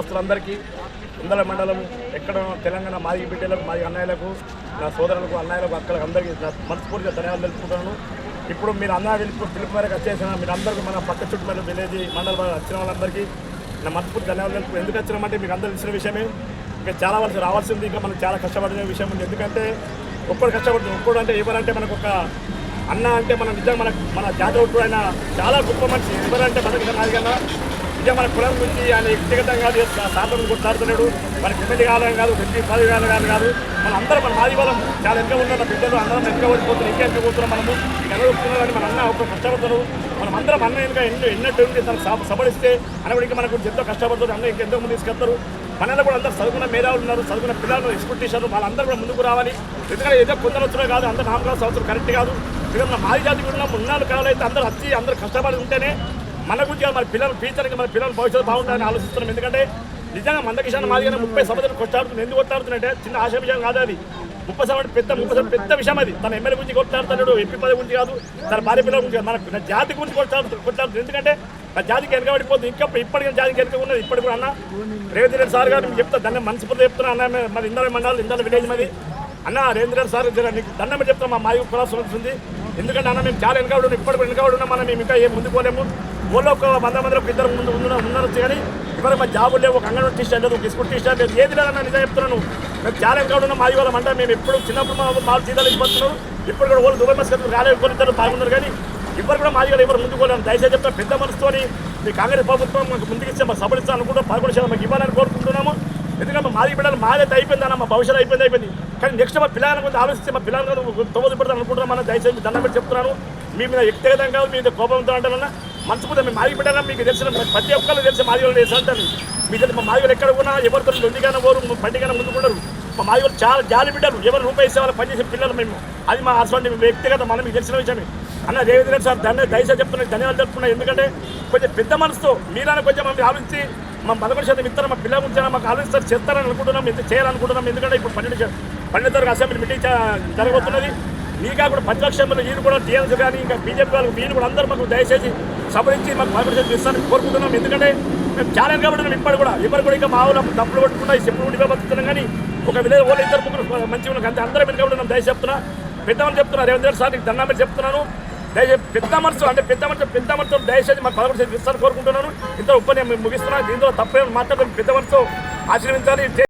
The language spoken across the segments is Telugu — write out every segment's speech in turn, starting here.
గ్రామస్తులందరికీ కులాస్తులందరికీ ఇందల మండలం ఎక్కడ తెలంగాణ మాది బిడ్డలకు మాది అన్నయ్యలకు నా సోదరులకు అన్నయ్యలకు అక్కలకు అందరికీ మనస్ఫూర్తిగా ధన్యవాదాలు తెలుసుకుంటున్నాను ఇప్పుడు మీరు అన్న పిలుపు పిలుపు మేరకు వచ్చేసిన మీరు అందరికీ మన పక్క చుట్టూ విలేజ్ మండల వచ్చిన వాళ్ళందరికీ నా మనస్ఫూర్తి ధన్యవాదాలు ఎందుకు వచ్చినామంటే మీకు అందరూ తెలిసిన విషయమే. ఇంకా చాలా వలసి రావాల్సింది ఇంకా మనం చాలా కష్టపడిన విషయం ఉంది. ఎందుకంటే ఒక్కడు కష్టపడుతుంది ఒక్కడు అంటే ఎవరంటే మనకు ఒక అన్న అంటే మన నిజంగా మన మన జాతర ఆయన చాలా గొప్ప మనిషి. ఎవరంటే మనకి నాది కన్నా ఇదే మన కులం గురించి ఆయన వ్యక్తిగతంగా కాదు సాధన కొట్లాడుతున్నాడు. మనకి ఎమ్మెల్యే కాలం కాదు ఎంపీ పదవి కాలం కాదు మన అందరం మన మాది బలం చాలా వెనక ఉన్న బిడ్డలు అందరం వెనక పడిపోతున్నాం ఇంకా వెనక పోతున్నాం మనము. ఎనగొస్తున్నారని మన అన్న ఒక కష్టపడతారు. మనం అందరం అన్న ఇంకా ఎన్నో ఎన్నట్టు ఉంది సబడిస్తే అన్న మనకు ఎంతో కష్టపడతారు అన్న ఇంకా ఎంతో మంది తీసుకెళ్తారు. మనలో కూడా అందరూ చదువుకున్న మేధావులు ఉన్నారు చదువుకున్న పిల్లలు ఎక్స్పెక్ట్ చేశారు వాళ్ళందరూ కూడా ముందుకు రావాలి. ఎందుకంటే ఏదో కొందరు వచ్చినా కాదు అందరూ నామకాల సంవత్సరం కరెక్ట్ కాదు. ఎందుకంటే మాది జాతి కూడా ఉన్నాళ్ళు కావాలైతే అందరూ వచ్చి అందరూ కష్టపడి ఉంటేనే మన గురించి మన పిల్లల ఫ్యూచర్కి మన పిల్లల భవిష్యత్తు బాగుంటుందని ఆలోచిస్తున్నాం. ఎందుకంటే నిజంగా మందకిషాన్ మాదిగానే ముప్పై సంవత్సరాలు కొట్టాడుతుంది ఎందుకు కొట్టాడుతుందంటే చిన్న ఆశ విషయం కాదు అది. ముప్పై సంవత్సరం పెద్ద ముప్పై సంవత్సరం పెద్ద విషయం అది. తన ఎమ్మెల్యే గురించి కొట్లాడుతున్నాడు ఎంపీ పదవి గురించి కాదు తన భార్య పిల్లల గురించి కాదు, మన జాతి గురించి కొట్లాడుతూ కొట్లాడుతుంది ఎందుకంటే నా జాతికి వెనకబడిపోతుంది. ఇంకా ఇప్పటికీ జాతికి వెనక ఉన్నది. ఇప్పటికి కూడా అన్న రేవంత్ రెడ్డి సార్ గారు చెప్తా దాన్ని మనస్ఫూర్తి చెప్తున్నా అన్న మరి ఇందర మండలం ఇందర విలేజ్ మరి. అన్న రేవంత్ రెడ్డి సార్ నీకు దండం పెట్టి చెప్తాం మా మాది కులాసం ఉంది. ఎందుకంటే అన్న మేము చాలా వెనకబడి ఉన్నాం ఇప్పటికి వెనకబడి ఉన్నాం. మనం మేము ఇంకా ఏం ముందుకోలేము ఊళ్ళో ఒక వంద మంది ఒక ఇద్దరు ముందు ఉన్నారు కానీ ఇవరకు మా జాబులు లేవు ఒక అంగన్వాడీ టీచర్ లేదు ఒక స్కూల్ టీచర్ లేదు. ఏది లేదన్నా నిజం చెప్తున్నాను. మేము చాలా ఎక్కడ ఉన్నాం మాది వాళ్ళం అంటే మేము ఎప్పుడు చిన్నప్పుడు మా మాలు జీతాలు ఇచ్చిపోతున్నారు ఇప్పుడు కూడా వాళ్ళు దుబాయ్ మస్కర్ రాలే ఇద్దరు బాగున్నారు కానీ ఇప్పుడు కూడా మాది వాళ్ళు ఎవరు ముందుకు దయచేసి చెప్తా. పెద్ద మనసుతోని మీ కాంగ్రెస్ ప్రభుత్వం మాకు ముందుకు ఇచ్చే మాకు సబడిస్తా అనుకుంటాం పదకొండు శాతం మాకు ఇవ్వాలని కోరుకుంటున్నాము. ఎందుకంటే మా మాది బిడ్డలు మాదైతే అయిపోయిందన్న మా భవిష్యత్తు అయిపోయింది అయిపోయింది. కానీ నెక్స్ట్ మా పిల్లల కొంచెం ఆలోచిస్తే మా పిల్లల తొమ్మిది పెడతాను అనుకుంటున్నాం మన దయచేసి దండం పెట్టి చెప్తున్నాను. మీ మీద వ్యక్తిగతంగా కాదు, మీ మీద కోపంతో అంటానన్నా. మనసుకుంటే మేము మాది బిడ్డలా మీకు తెలిసిన ప్రతి ఒక్కరు తెలిసి మాది వాళ్ళు తెలిసి అంటారు. మీ తెలిసి మా మాది వాళ్ళు ఎక్కడ ఉన్నా ఎవరితో లొండిగానే పోరు బండిగానే ముందుకుంటారు మా మాది వాళ్ళు చాలా జాలి బిడ్డలు. ఎవరు రూపాయి ఇచ్చే వాళ్ళు పనిచేసే పిల్లలు మేము. అది మా అసలు వ్యక్తిగత మనం మీకు తెలిసిన విషయమే. అన్న రేవంత్ సార్ ధన్య దయచేసి చెప్తున్నాను ధన్యవాదాలు చెప్తున్నాను ఎందుకంటే కొంచెం పెద్ద మనసుతో మీరైనా కొంచెం మమ్మల్ని ఆలోచించి మా పదకొండు శాతం ఇస్తారు మా పిల్లల గురించి మాకు ఆలోచిస్తారు చేస్తారని అనుకుంటున్నాం ఎంత చేయాలనుకుంటున్నాం. ఎందుకంటే ఇప్పుడు పన్నెండు పన్నెండు తరగతి అసెంబ్లీ మీటింగ్ జరగబోతున్నది. నీకా కూడా ప్రతిపక్షంలో వీరు కూడా టీఎంసీ కానీ ఇంకా బీజేపీ వాళ్ళకి వీరు కూడా అందరూ మాకు దయచేసి సభరించి మాకు పదకొండు శాతం ఇస్తారని కోరుకుంటున్నాం. ఎందుకంటే మేము చాలా కాబట్టి ఇప్పటి కూడా. ఇప్పటి కూడా ఇంకా మా ఊళ్ళో డబ్బులు కొట్టుకుంటా ఈ చెప్పులు ఉండిపోయి బతుకుతున్నాం కానీ ఒక విలేజ్ వాళ్ళు ఇద్దరు ముగ్గురు మంచిగా ఉన్నాం అంతే అందరం వెనుక ఉన్నాం. దయ చెప్తున్నా. పెద్దమని చెప్తున్నా రేవంత్ రెడ్డి సార్ నీకు దండం పెట్టి చెప్తున్నాను. దయచేసి పెద్ద మనసు అంటే పెద్ద మనసు పెద్ద మనసు దయచేసి మాకు పదకొండు శాతం కోరుకుంటున్నాను. ఇంత ఉప్ప నేను ముగిస్తున్నాను దీంతో తప్పేమో మాట్లాడడం పెద్ద మనసు ఆశీర్వించాలి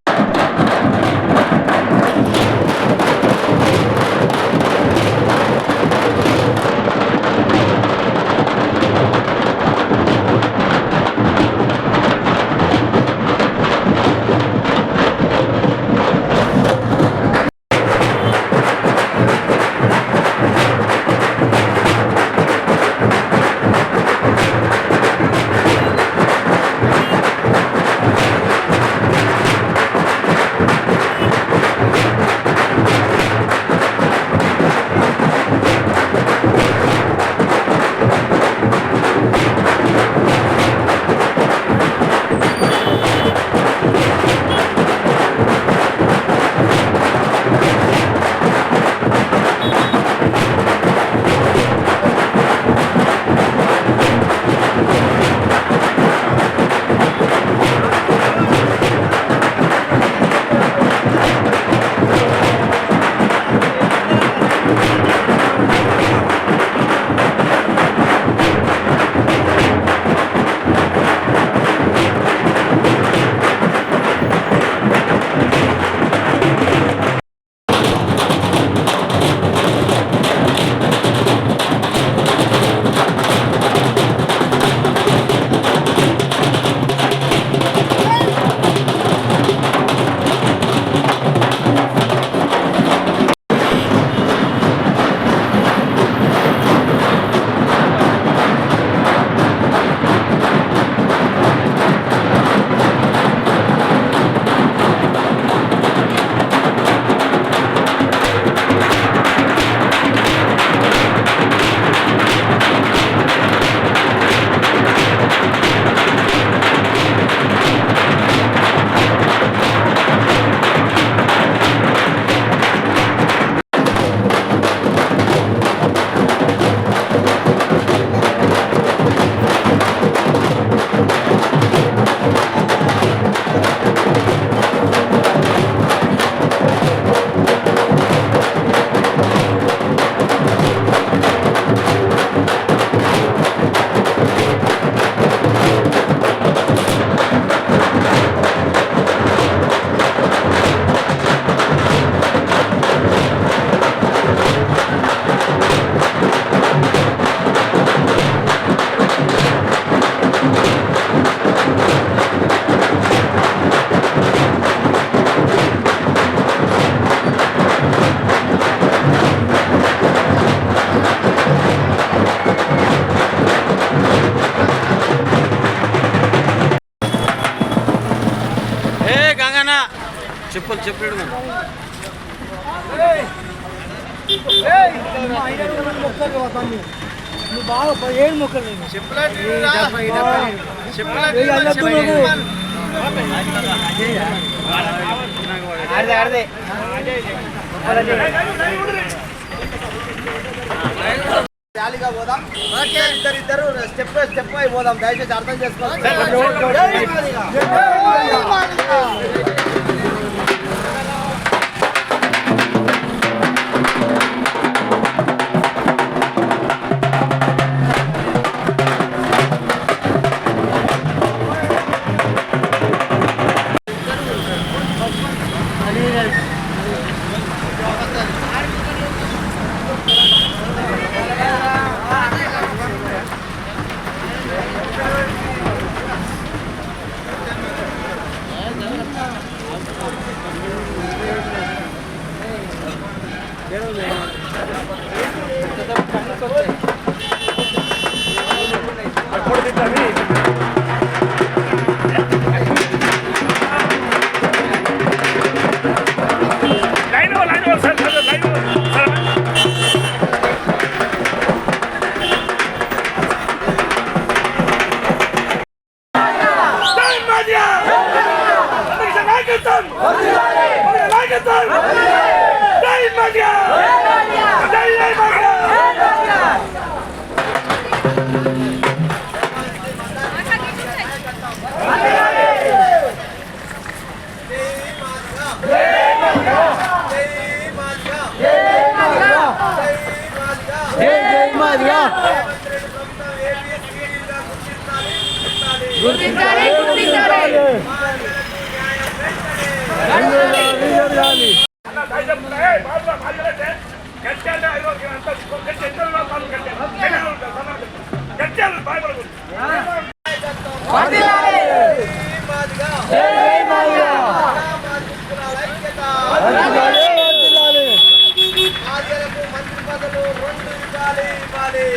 చెప్పాలి చెప్పాడు నువ్వు బాగా ఏడు మొక్కలు నేను ఆడదే ఆడదే ర్యాలీగా పోదాం ఇద్దరు ఇద్దరు స్టెప్ బై స్టెప్ అయి పోదాం దయచేసి అర్థం చేసుకోవాలి గుర్తించాలి గుర్తించాలి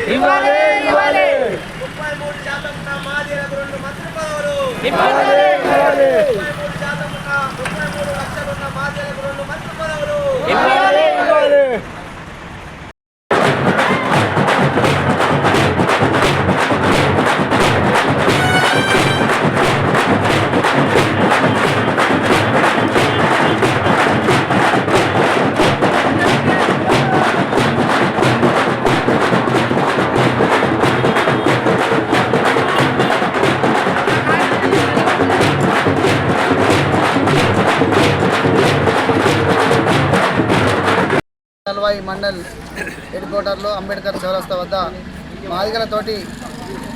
ఇవ్వాలి ఇవ్వాలి. ఇవ్వాలి ముప్పై మూడు శాతం ఉన్న మాదిలకు రెండు మంత్రి పదవులు ఇవ్వాలి ఇవ్వాలి. నల్వాయి మండల్ హెడ్ క్వార్టర్లో అంబేద్కర్ చౌరస్తా వద్ద మాదిగలతోటి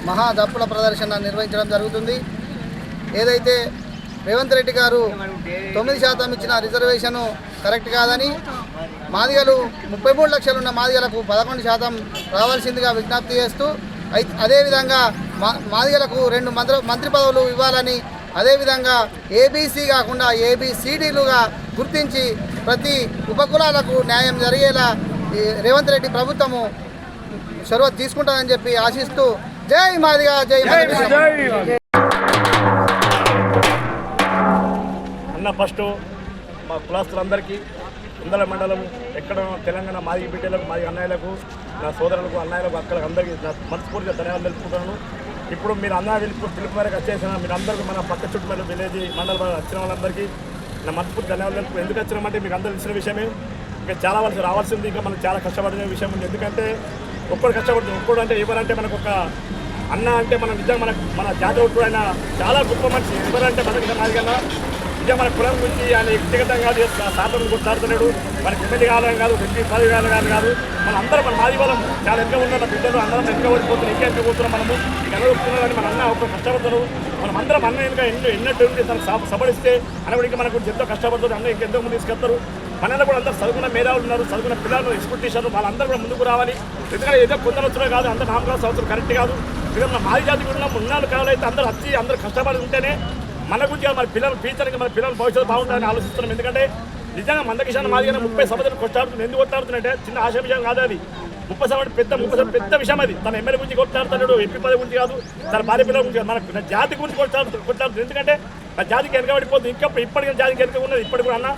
మహా దప్పుల ప్రదర్శన నిర్వహించడం జరుగుతుంది. ఏదైతే రేవంత్ రెడ్డి గారు తొమ్మిది శాతం ఇచ్చిన రిజర్వేషన్ కరెక్ట్ కాదని మాదిగలు ముప్పై మూడు లక్షలు ఉన్న మాదిగలకు పదకొండు శాతం రావాల్సిందిగా విజ్ఞప్తి చేస్తూ అదేవిధంగా మా మాదిగలకు రెండు మంత్రి మంత్రి పదవులు ఇవ్వాలని అదేవిధంగా ఏబీసీ కాకుండా ఏబిసిడీలుగా గుర్తించి ప్రతి ఉపకులాలకు న్యాయం జరిగేలా ఈ రేవంత్ రెడ్డి ప్రభుత్వము చొరవ తీసుకుంటుందని చెప్పి ఆశిస్తూ జై మాదిగా జై మాదిగా. అన్న ఫస్ట్ మా కులాస్తులందరికీ ఇందల మండలం ఎక్కడ తెలంగాణ మాది బిడ్డలకు మాది అన్నయ్యలకు నా సోదరులకు అన్నయ్యలకు అక్కలకు అందరికీ నా మనస్ఫూర్తిగా ధన్యవాదాలు తెలుపుకుంటున్నాను. ఇప్పుడు మీరు అన్న పిలుపు పిలుపు మేరకు వచ్చేసిన మీరు అందరికీ మన పక్క చుట్టుపక్కల విలేజ్ మండలం వచ్చిన వాళ్ళందరికీ నా మనస్ఫూర్తి ధన్యవాదాలు. ఎందుకు వచ్చినామంటే మీకు అందరూ తెలిసిన విషయమే. ఇంకా చాలా వలసి రావాల్సింది ఇంకా మనం చాలా కష్టపడిన విషయం ఉంది. ఎందుకంటే ఒక్కడు కష్టపడుతుంది ఒక్కడు అంటే ఎవరంటే మనకు ఒక అన్న అంటే మన నిజంగా మన మన జాతీయ ఆయన చాలా గొప్ప మనిషి. ఎవరంటే మనకి మాదిగన్నా ఉద్యమాల మన కులం గురించి ఆయన వ్యక్తిగతంగా సాధన కొట్లాడుతున్నాడు. మనకి ఎమ్మెల్యే కావాలని కాదు ఎంపీ పదవి కావాలని కాదు మన అందరం మన మాది బలం చాలా ఎంత ఉన్న బిడ్డలు అందరం ఎంత ఓడిపోతున్నాం ఇంకా ఎంత పోతున్నాం మనము. ఇక మన అన్న ఒక కష్టపడతారు. మనం అందరం అన్న ఇంకా ఎన్నో ఎన్నట్టు ఉంది తనకు సబడిస్తే అన్న మనకు ఎంతో కష్టపడతారు. అన్న ఇంకా ఎంతో ముందు తీసుకెళ్తారు. మనలో కూడా అందరూ చదువుకున్న మేధావులు ఉన్నారు చదువుకున్న పిల్లలు ఎక్స్పెక్ట్ చేశారు వాళ్ళందరూ కూడా ముందుకు రావాలి. ఎందుకంటే ఏదో కొందరు వచ్చినా కాదు అందరూ నామకాల సంవత్సరం కరెక్ట్ కాదు. ఇక్కడ మన మాది జాతి కూడా మున్నాళ్ళు కావాలైతే అందరూ వచ్చి అందరూ కష్టపడి ఉంటేనే మన గురించి మన పిల్లలు ఫ్యూచర్కి మన పిల్లల భవిష్యత్తు బాగుంటుందని ఆలోచిస్తున్నాం. ఎందుకంటే నిజంగా మందకిషాన్ మాదిగా ముప్పై సంవత్సరాలు కొట్లాడుతుంది. ఎందుకు కొట్లాడుతుందంటే చిన్న ఆశ విషయం కాదు అది. ముప్పై సంవత్సరం పెద్ద ముప్పై పెద్ద విషయం అది. తన ఎమ్మెల్యే గురించి కొట్లాడుతున్నాడు ఎంపీ పదవి గురించి కాదు తన భార్య పిల్లల గురించి కాదు. మన జాతి గురించి కొట్లాడుతుంది కొట్లాడుతుంది. ఎందుకంటే ఆ జాతికి వెనకబడిపోతుంది. ఇంకా ఇప్పటికీ జాతికి వెనక ఉన్నది. ఇప్పటికి కూడా అన్న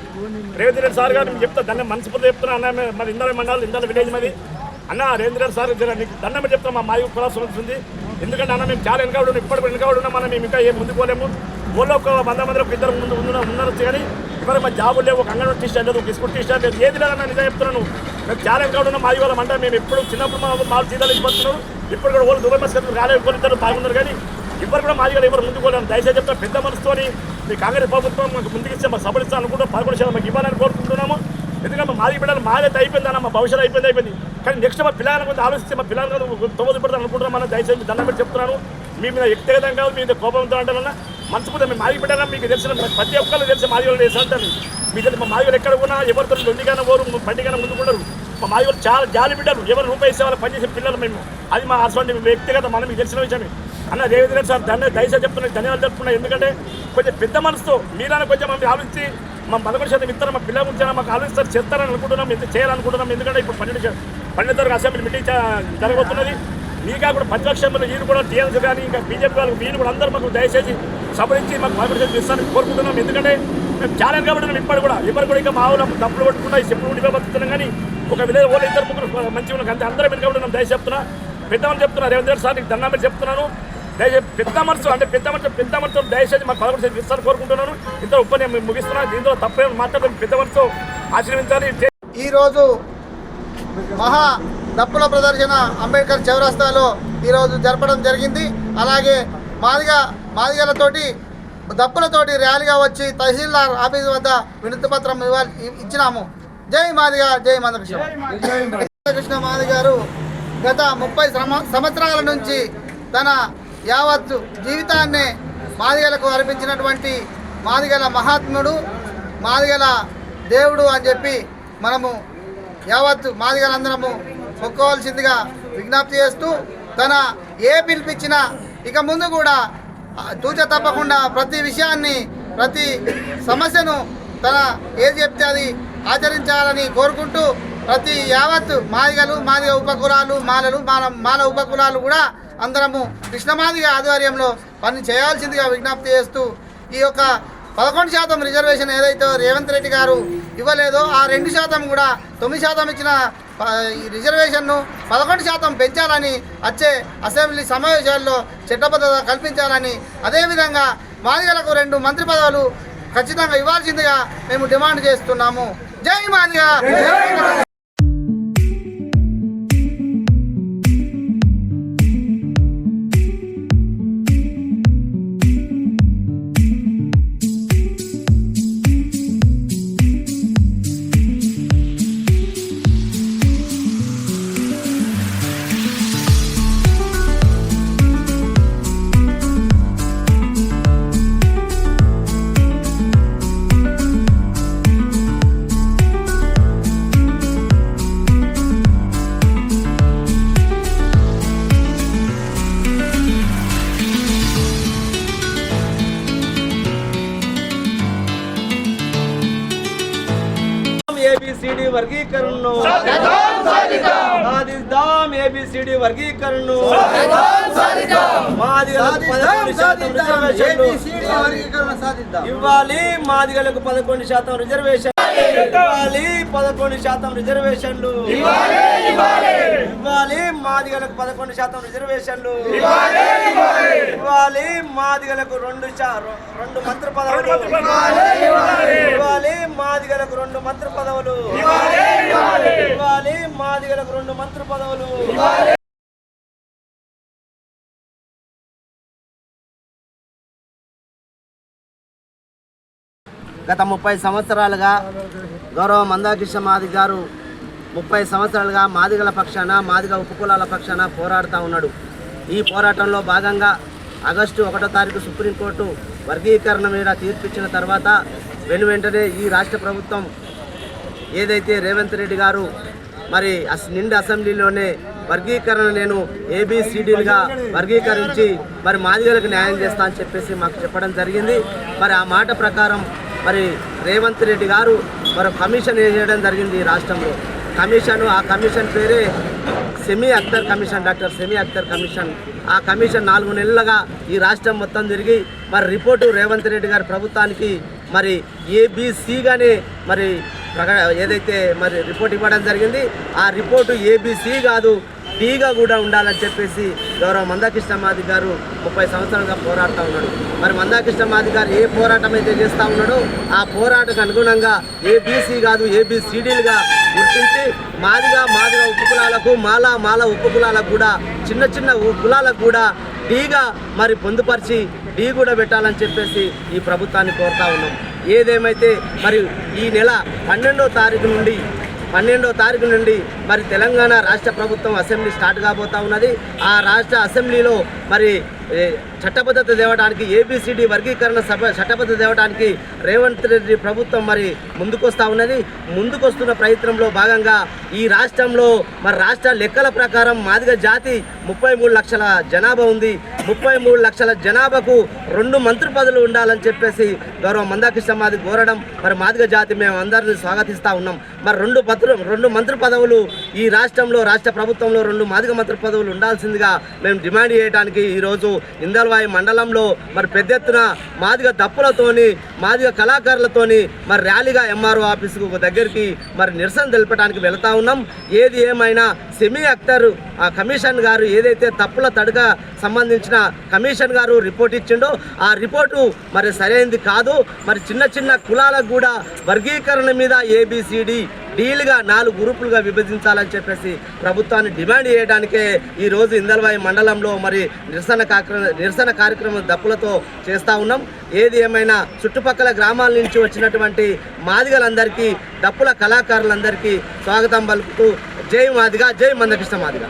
రేవంత్ రెడ్డి సార్ గారు చెప్తా దాన్ని మనసుపూర్తి చెప్తున్నా. అన్న మరి ఇందాల మండలం ఇందాల విలేజ్ మరి. అన్న రేవంత్ రెడ్డి సార్ నీకు దండం చెప్తాం మా మాది కులాసం ఉంది. ఎందుకంటే అన్న మేము చాలా వెనకబడి ఉన్నాం. ఇప్పటికి వెనకబడి ఉన్నాం. మనం మేము ఇంకా ఏం ముందుకోలేము ఊళ్ళో ఒక వంద మంది ఒక ఇద్దరు ముందు ముందు ఉన్నారు కానీ ఇప్పుడు మా జాబులు లేవు ఒక అంగన్వాడీ టీచర్ లేదు ఒక స్కూల్ టీచర్ లేదు. ఏది లేదన్న నిజం చెప్తున్నాను. మేము చాలా ఎక్కడ ఉన్నాం మాది వాళ్ళం అంటే మేము ఎప్పుడు చిన్నప్పుడు మా మా జీతాలు ఇచ్చిపోతున్నారు ఇప్పుడు కూడా వాళ్ళు దుబాయ్ మస్కర్ రాలేదు ఇద్దరు పాల్గొన్నారు కానీ ఇప్పుడు కూడా మాది కూడా ఎవరు ముందుకు పోలేము దయచేసి చెప్తా పెద్ద మనసుతోని మీ కాంగ్రెస్ ప్రభుత్వం మాకు ముందుకు ఇస్తే మాకు సభలు ఇస్తాను అనుకుంటాం పదకొండు శాతం మాకు ఇవ్వాలని కోరుకుంటున్నాము. ఎందుకంటే మాది బిడ్డలు మాదే అయిపోయిందన్న మా భవిష్యత్తు అయిపోయింది అయిపోయింది. కానీ నెక్స్ట్ మా పిల్లల గురించి ఆలోచిస్తే మా పిల్లలు తొమ్మిది పెడతాను అనుకుంటున్నాం మనం. దయచేసి దండం పెట్టి చెప్తున్నాను. మీ మీద వ్యక్తిగతంగా మీ మీద కోపంతో అంటానన్నా కూడా మేము మాది పెట్టారా మీకు తెలిసిన ప్రతి ఒక్కరు తెలిసి మాది వాళ్ళు చేసి మీ మీకు తెలిసి మా మాది ఎక్కడ ఉన్నా ఎవరితో లొండిగానే పోరు పండికైనా ముందుకుంటారు మా మాది వాళ్ళు చాలా జాలి బిడ్డలు. ఎవరు రూపాయి ఇస్తే వాళ్ళు పనిచేసే పిల్లలు మేము. అది మా అసలు వ్యక్తిగత మనం మీకు తెలిసిన విషయమే. అన్న రేవంత్ సార్ ధన్య దయచేసి చెప్తున్నా ధన్యవాదాలు చెప్తున్నాను ఎందుకంటే కొంచెం పెద్ద మనసుతో మీరైనా కొంచెం మమ్మల్ని ఆలోచించి మా పదకొండు శాతం ఇస్తారు మా పిల్లల గురించి మాకు ఆలోచిస్తారు చేస్తారని అనుకుంటున్నాం ఎంత చేయాలనుకుంటున్నాం ఎందుకంటే ఇప్పుడు పన్నెండు పన్నెండు అసెంబ్లీ మీటింగ్ జరగబోతున్నది. మీకా కూడా ప్రతిపక్షంలో మీరు కూడా టీఎంసీ కానీ ఇంకా బీజేపీ వాళ్ళు మీరు కూడా అందరూ మాకు దయచేసి సభరించి మాకు పదకొండు ఇస్తారని కోరుకుంటున్నాం. ఎందుకంటే మేము చాలా కాబట్టి ఇప్పుడు కూడా. ఇప్పటి కూడా ఇంకా మా ఊళ్ళో తప్పులు కొట్టుకుంటా ఈ చెప్పులు ఉండి బతుకుతున్నాం కానీ ఒక విలేజ్ వాళ్ళు ఇద్దరు ముగ్గురు మంచిగా ఉన్నాం అంతే అందరం కాబట్టి ఉన్నాం. దయ చెప్తున్నా. పెద్దమని చెప్తున్నా రేవంత్ రెడ్డి సార్ నీకు దండం చెప్తున్నాను. దయచేసి పెద్ద మనసు అంటే పెద్ద మనసు పెద్ద మనసు దయచేసి మాకు పదకొండు శాతం ఇస్తారని కోరుకుంటున్నాను. ఇంత ఉప్పని ముగిస్తున్నాను దీంతో తప్పే మాట్లాడడం పెద్ద మనసు ఆశీర్వించాలి ఈరోజు మహా దప్పుల ప్రదర్శన అంబేద్కర్ చౌరస్తాలో ఈరోజు జరపడం జరిగింది. అలాగే మాదిగ మాదిగలతోటి దప్పులతోటి ర్యాలీగా వచ్చి తహసీల్దార్ ఆఫీస్ వద్ద వినతి పత్రం ఇవ్వాలి ఇచ్చినాము. జై మాదిగ జై మందకృష్ణ. కృష్ణ మాది గారు గత ముప్పై సంవత్సరాల నుంచి తన యావత్తు జీవితాన్ని మాదిగలకు అర్పించినటువంటి మాదిగల మహాత్ముడు మాదిగల దేవుడు అని చెప్పి మనము యావత్తు మాదిగలందరము మొక్కోవాల్సిందిగా విజ్ఞప్తి చేస్తూ తన ఏ పిలిపించినా ఇక ముందు కూడా తూచ తప్పకుండా ప్రతి విషయాన్ని ప్రతి సమస్యను తన ఏది చెప్తే అది ఆచరించాలని కోరుకుంటూ ప్రతి యావత్తు మాదిగలు మాదిగ ఉపకులాలు మాలలు మాల మాల ఉపకులాలు కూడా అందరము కృష్ణమాదిగ ఆధ్వర్యంలో పని చేయాల్సిందిగా విజ్ఞప్తి చేస్తూ ఈ యొక్క పదకొండు శాతం రిజర్వేషన్ ఏదైతే రేవంత్ రెడ్డి గారు ఇవ్వలేదో. ఆ రెండు శాతం కూడా తొమ్మిది శాతం ఇచ్చిన ప- ఈ రిజర్వేషన్ను పదకొండు శాతం పెంచాలని వచ్చే అసెంబ్లీ సమావేశాల్లో చట్టబద్ధత కల్పించాలని అదేవిధంగా మాదిగలకు రెండు మంత్రి పదవులు ఖచ్చితంగా ఇవ్వాల్సిందిగా మేము డిమాండ్ చేస్తున్నాము. జై మాదిగా! వర్గీకరణను. సాధిద్దాం ఏబిసిడి వర్గీకరణను. ఇవ్వాలి మాదిగలకు పదకొండు శాతం రిజర్వేషన్. ఇవ్వాలి. పదకొండు శాతం రిజర్వేషన్లు. ఇవ్వాలి మాదిగలకు పదకొండు శాతం రిజర్వేషన్లు. ఇవ్వాలి మాదిగలకు రెండు రెండు మంత్రి పదవులు ఇవ్వాలి మాదిగలకు రెండు మంత్రి పదవులు మంత్రి పదవులు. గత ముప్పై సంవత్సరాలుగా గౌరవ మందాకృష్ణ మాది గారు ముప్పై సంవత్సరాలుగా మాదిగల పక్షాన మాదిగ ఉపకులాల పక్షాన పోరాడుతూ ఉన్నాడు. ఈ పోరాటంలో భాగంగా ఆగస్టు ఒకటో తారీఖు సుప్రీంకోర్టు వర్గీకరణ మీద తీర్పిచ్చిన తర్వాత వెను వెంటనే ఈ రాష్ట్ర ప్రభుత్వం ఏదైతే రేవంత్ రెడ్డి గారు మరి అస్- నిండు అసెంబ్లీలోనే వర్గీకరణ నేను ఏబిసిడీలుగా వర్గీకరించి మరి మాదిగలకు న్యాయం చేస్తా అని చెప్పేసి మాకు చెప్పడం జరిగింది. మరి ఆ మాట ప్రకారం మరి రేవంత్ రెడ్డి గారు మరి కమిషన్ వేయడం జరిగింది ఈ రాష్ట్రంలో. కమిషన్ ఆ కమిషన్ పేరే semi Akhtar commission doctor semi Akhtar commission. ఆ కమిషన్ నాలుగు నెలలుగా ఈ రాష్ట్రం మొత్తం తిరిగి మరి రిపోర్టు రేవంత్ రెడ్డి గారి ప్రభుత్వానికి మరి ఏబిసిగానే మరి ప్రక ఏదైతే మరి రిపోర్ట్ ఇవ్వడం జరిగింది ఆ రిపోర్టు ఏబిసి కాదు టీగా కూడా ఉండాలని చెప్పేసి గౌరవ మందాకృష్ణ మాది గారు ముప్పై సంవత్సరాలుగా పోరాడుతూ ఉన్నాడు. మరి మందాకృష్ణ మాది గారు ఏ పోరాటం అయితే చేస్తూ ఉన్నాడో ఆ పోరాటకు అనుగుణంగా ఏబీసీ కాదు ఏబిసిడీలుగా గుర్తించి మాదిగా మాదిగా ఉప్పు కులాలకు మాల మాల ఉప్పు కులాలకు కూడా చిన్న చిన్న ఉ- కులాలకు కూడా టీగా మరి పొందుపరిచి టీ కూడా పెట్టాలని చెప్పేసి ఈ ప్రభుత్వాన్ని కోరుతా ఉన్నాం. ఏదేమైతే మరి ఈ నెల పన్నెండో తారీఖు నుండి పన్నెండో తారీఖు నుండి మరి తెలంగాణ రాష్ట్ర ప్రభుత్వం అసెంబ్లీ స్టార్ట్ కాబోతా ఉన్నది. ఆ రాష్ట్ర అసెంబ్లీలో మరి చట్టబద్ధత తేవడానికి ఏబిసిడి వర్గీకరణ సభ చట్టబద్ధత తేవడానికి రేవంత్ రెడ్డి ప్రభుత్వం మరి ముందుకొస్తా ఉన్నది. ముందుకొస్తున్న ప్రయత్నంలో భాగంగా ఈ రాష్ట్రంలో మరి రాష్ట్ర లెక్కల ప్రకారం మాదిగ జాతి ముప్పై మూడు లక్షల జనాభా ఉంది. ముప్పై మూడు లక్షల జనాభాకు రెండు మంత్రి పదవులు ఉండాలని చెప్పేసి గౌరవ మందాకృష్ణ మాది కోరడం మరి మాదిగ జాతి మేము అందరిని స్వాగతిస్తూ ఉన్నాం. మరి రెండు పత్ర రెండు మంత్రి పదవులు ఈ రాష్ట్రంలో రాష్ట్ర ప్రభుత్వంలో రెండు మాదిగ మంత్రి పదవులు ఉండాల్సిందిగా మేము డిమాండ్ చేయడానికి ఈరోజు ఇందల్వాయి మండలంలో మరి పెద్ద ఎత్తున మాదిగ దప్పులతోని మాదిగ కళాకారులతోని మరి ర్యాలీగా ఎంఆర్ఓ ఆఫీసుకు దగ్గరికి మరి నిరసన తెలపడానికి వెళతా ఉన్నాం. ఏది ఏమైనా సెమీ అఖ్తర్ ఆ కమిషన్ గారు ఏదైతే తప్పుల తడుక సంబంధించిన కమిషన్ గారు రిపోర్ట్ ఇచ్చిండో ఆ రిపోర్టు మరి సరైనది కాదు. మరి చిన్న చిన్న కులాలకు కూడా వర్గీకరణ మీద ఏబిసిడి డీల్గా నాలుగు గ్రూపులుగా విభజించాలని చెప్పేసి ప్రభుత్వాన్ని డిమాండ్ చేయడానికే ఈరోజు ఇందల్వాయి మండలంలో మరి నిరసన కార్యక్రమం నిరసన కార్యక్రమం దప్పులతో చేస్తూ ఉన్నాం. ఏది ఏమైనా చుట్టుపక్కల గ్రామాల నుంచి వచ్చినటువంటి మాదిగలందరికీ దప్పుల కళాకారులందరికీ స్వాగతం పలుకుతూ జై మాదిగా జై మందకృష్ణ మాదిగా.